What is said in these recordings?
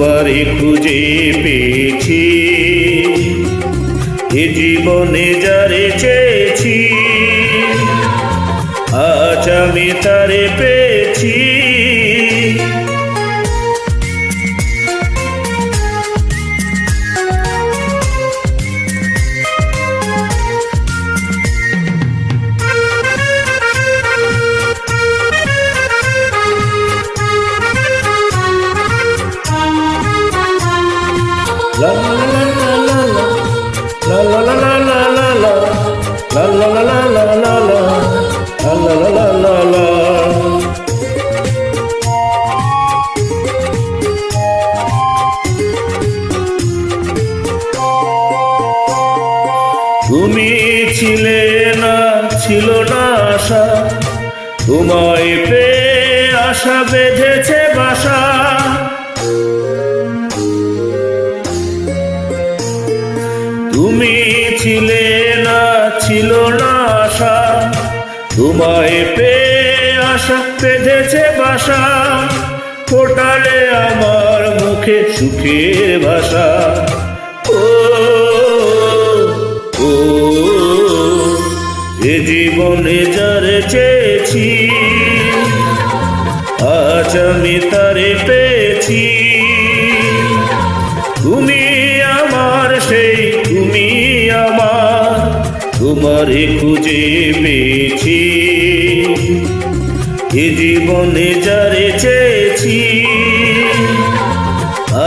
তোমারে খুঁজে পেয়েছি। এ জীবনে যারে চেয়েছি আজ আমি তারে পেয়েছি। তুমি ছিলে না ছিল না আশা। তোমায় পেয়ে আশা বেঁধেছে বাসা। তুমি ছিলে না, ছিল না আশা। তোমায় পেয়ে আশা বেঁধেছে বাসা। ফোটালে আমার মুখে সুখের ভাষা। ও ও জীবনে যারে চেয়েছি, আজ আমি তারে পেয়েছি। তুমি আমার সেই তোমারে খুঁজে পেয়েছি। এ জীবনে যারে চেয়েছি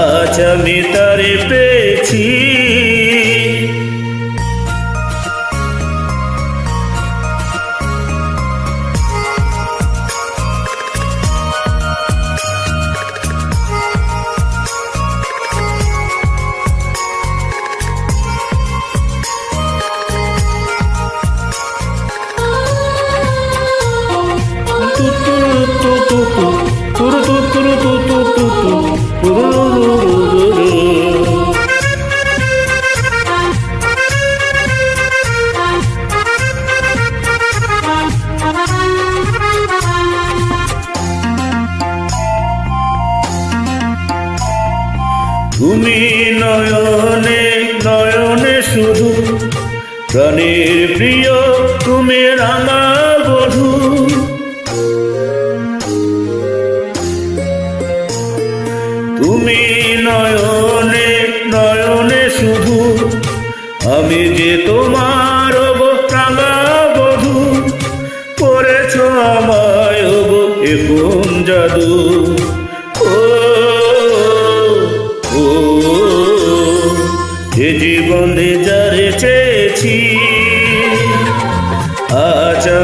আজ আমি তারে পেয়েছি। তুমি নয়নে নয়নে শুধু। প্রাণের প্রিয়, তুমি রাঙা বধূ। তুমি নয়নে নয়নে শুধু। আমি যে তোমার রাঙা বধূ। করেছ আমায় গো জাদু?